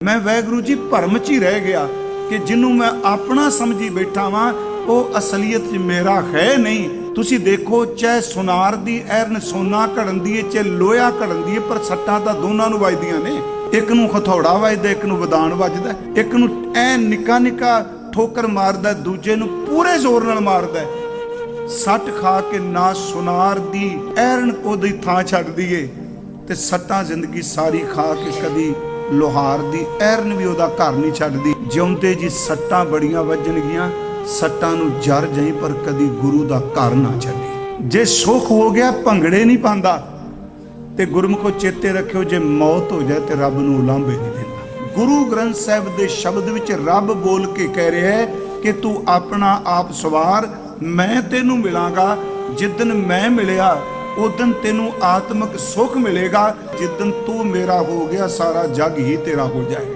ਮੈਂ ਵੈਗੁਰੂ ਜੀ ਭਰਮ 'ਚ ਹੀ ਰਹਿ ਗਿਆ ਕਿ ਜਿਹਨੂੰ ਮੈਂ ਆਪਣਾ ਸਮਝੀ ਬੈਠਾ ਵਾਂ, ਉਹ ਅਸਲੀਅਤ 'ਚ ਮੇਰਾ ਹੈ ਨਹੀਂ। ਤੁਸੀਂ ਦੇਖੋ, ਚਾਹੇ ਸੁਨਾਰ ਦੀ ਐਰਨ ਸੋਨਾ ਘੜਨ ਦੀ ਏ, ਚਾਹੇ ਲੋਹਾ ਘੜਨ ਦੀ ਏ, ਪਰ ਸੱਟਾਂ ਤਾਂ ਦੋਨਾਂ ਨੂੰ ਵੱਜਦੀਆਂ ਨੇ। ਇੱਕ ਨੂੰ ਹਥੌੜਾ ਵੱਜਦਾ, ਇੱਕ ਨੂੰ ਵਿਦਾਨ ਵੱਜਦਾ, ਇੱਕ ਨੂੰ ਐ ਨਿੱਕਾ ਨਿੱਕਾ ਠੋਕਰ ਮਾਰਦਾ, ਦੂਜੇ ਨੂੰ ਪੂਰੇ ਜ਼ੋਰ ਨਾਲ ਮਾਰਦਾ। ਸੱਟ ਖਾ ਕੇ ਨਾ ਸੁਨਾਰ ਦੀ ਐਰਨ ਉਹਦੀ ਥਾਂ ਛੱਡਦੀ ਏ, ਤੇ ਸੱਟਾਂ ਜ਼ਿੰਦਗੀ ਸਾਰੀ ਖਾ ਕੇ ਕਦੀ ਲੋਹਾਰ ਦੀ ਐਰਨ ਵੀ ਉਹਦਾ ਘਰ ਨਹੀਂ ਛੱਡਦੀ। ਜਿਉਂਦੇ ਜੀ ਸੱਟਾਂ ਬੜੀਆਂ ਵੱਜਣਗੀਆਂ, ਸੱਟਾਂ ਨੂੰ ਜਰ ਜਾਈ, ਪਰ ਕਦੀ ਗੁਰੂ ਦਾ ਘਰ ਨਾ ਛੱਡੀ। ਜੇ ਸੁੱਖ ਹੋ ਗਿਆ, ਭੰਗੜੇ ਨਹੀਂ ਪਾਉਂਦਾ। ਤੇ ਗੁਰਮੁਖੋ ਚੇਤੇ ਰੱਖਿਓ, ਜੇ ਮੌਤ ਹੋ ਜਾਏ ਤੇ ਰੱਬ ਨੂੰ ਉਲਾਂਭੇ ਨਹੀਂ ਦਿੰਦਾ। ਗੁਰੂ ਗ੍ਰੰਥ ਸਾਹਿਬ ਦੇ ਸ਼ਬਦ ਵਿੱਚ ਰੱਬ ਬੋਲ ਕੇ ਕਹਿ ਰਿਹਾ ਹੈ ਕਿ ਤੂੰ ਆਪਣਾ ਆਪ ਸਵਾਰ, ਮੈਂ ਤੈਨੂੰ ਮਿਲਾਂਗਾ ਜਿੱਦਨ ਮੈਂ ਮਿਲਿਆ ਉਦਨ ਤੈਨੂੰ ਆਤਮਿਕ ਸੁੱਖ ਮਿਲੇਗਾ ਜਿੱਦਨ ਤੂੰ ਮੇਰਾ ਹੋ ਗਿਆ, ਸਾਰਾ ਜੱਗ ਹੀ ਤੇਰਾ ਹੋ ਜਾਏ